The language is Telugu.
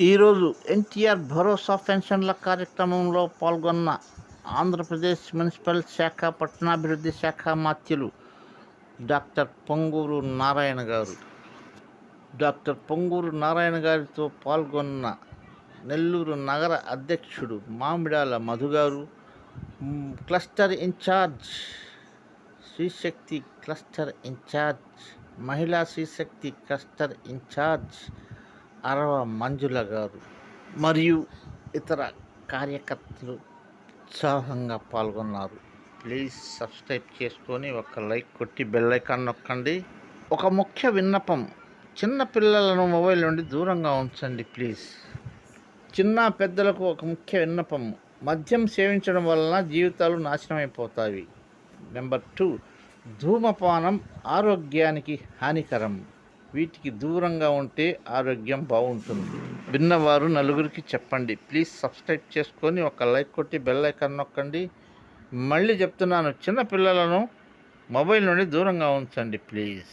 ఈరోజు ఎన్టీఆర్ భరోసా పెన్షన్ల కార్యక్రమంలో పాల్గొన్న ఆంధ్రప్రదేశ్ మున్సిపల్ శాఖ పట్టణాభివృద్ధి శాఖ మాత్యులు డాక్టర్ పొంగూరు నారాయణ గారు. డాక్టర్ పొంగూరు నారాయణ గారితో పాల్గొన్న నెల్లూరు నగర అధ్యక్షుడు Mamidala మధుగారు cluster incharge Srishakti cluster incharge మహిళా శ్రీశక్తి క్లస్టర్ ఇన్ఛార్జ్ అరవ మంజుల గారు మరియు ఇతర కార్యకర్తలు ఉత్సాహంగా పాల్గొన్నారు. ప్లీజ్ సబ్స్క్రైబ్ చేసుకొని ఒక లైక్ కొట్టి బెల్ ఐకాన్ నొక్కండి. ఒక ముఖ్య విన్నపం చిన్న పిల్లలను మొబైల్ నుండి దూరంగా ఉంచండి ప్లీజ్. చిన్న పెద్దలకు ఒక ముఖ్య విన్నపం మద్యం సేవించడం వలన జీవితాలు నాశనమైపోతాయి. నెంబర్ టూ ధూమపానం ఆరోగ్యానికి హానికరం. వీటికి దూరంగా ఉంటే ఆరోగ్యం బాగుంటుంది. విన్నవారు నలుగురికి చెప్పండి. ప్లీజ్ సబ్స్క్రైబ్ చేసుకొని ఒక లైక్ కొట్టి బెల్ ఐకాన్ నొక్కండి. మళ్ళీ చెప్తున్నాను చిన్న పిల్లలను మొబైల్ నుండి దూరంగా ఉంచండి ప్లీజ్.